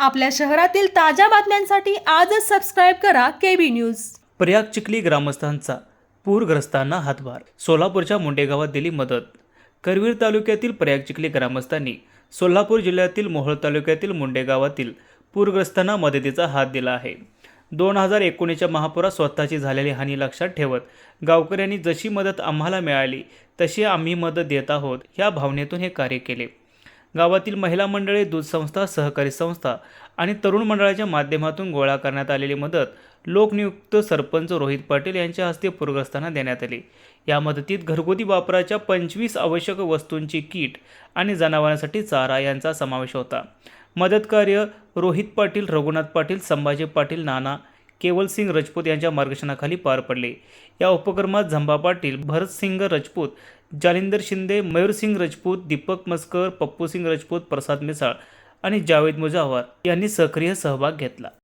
आपल्या शहरातील ताज्या बातम्यांसाठी आजच सबस्क्राईब करा K B news Prayag Chikhali ग्रामस्थांचा पूरग्रस्तांना हातभार सोलापूरच्या मुंडे गावात दिली मदत. करवीर तालुक्यातील प्रयाग चिखली ग्रामस्थांनी सोलापूर जिल्ह्यातील मोहोळ तालुक्यातील मुंडे गावातील पूरग्रस्तांना मदतीचा हात दिला आहे. दोन हजार एकोणीसच्या महापुरात स्वतःची झालेली हानी लक्षात ठेवत गावकऱ्यांनी जशी मदत आम्हाला मिळाली तशी आम्ही मदत देत आहोत या भावनेतून हे कार्य केले. गावातील महिला मंडळे दूध संस्था सहकारी संस्था आणि तरुण मंडळाच्या माध्यमातून गोळा करण्यात आलेली मदत लोकनियुक्त सरपंच रोहित पाटील यांच्या हस्ते पूरग्रस्तांना देण्यात आली. या मदतीत घरगुती वापराच्या पंचवीस आवश्यक वस्तूंची किट आणि जनावरांसाठी चारा यांचा समावेश होता. मदत कार्य रोहित पाटील रघुनाथ पाटील संभाजी पाटील नाना केवलसिंग राजपूत यांच्या मार्गदर्शनाखाली पार पडले. या उपक्रमात झंबा पाटील भरतसिंग राजपूत जालिंदर शिंदे मयूरसिंग राजपूत दीपक मस्कर पप्पूसिंग राजपूत प्रसाद मिसाळ आणि जावेद मुजावर यांनी सक्रिय सहभाग घेतला.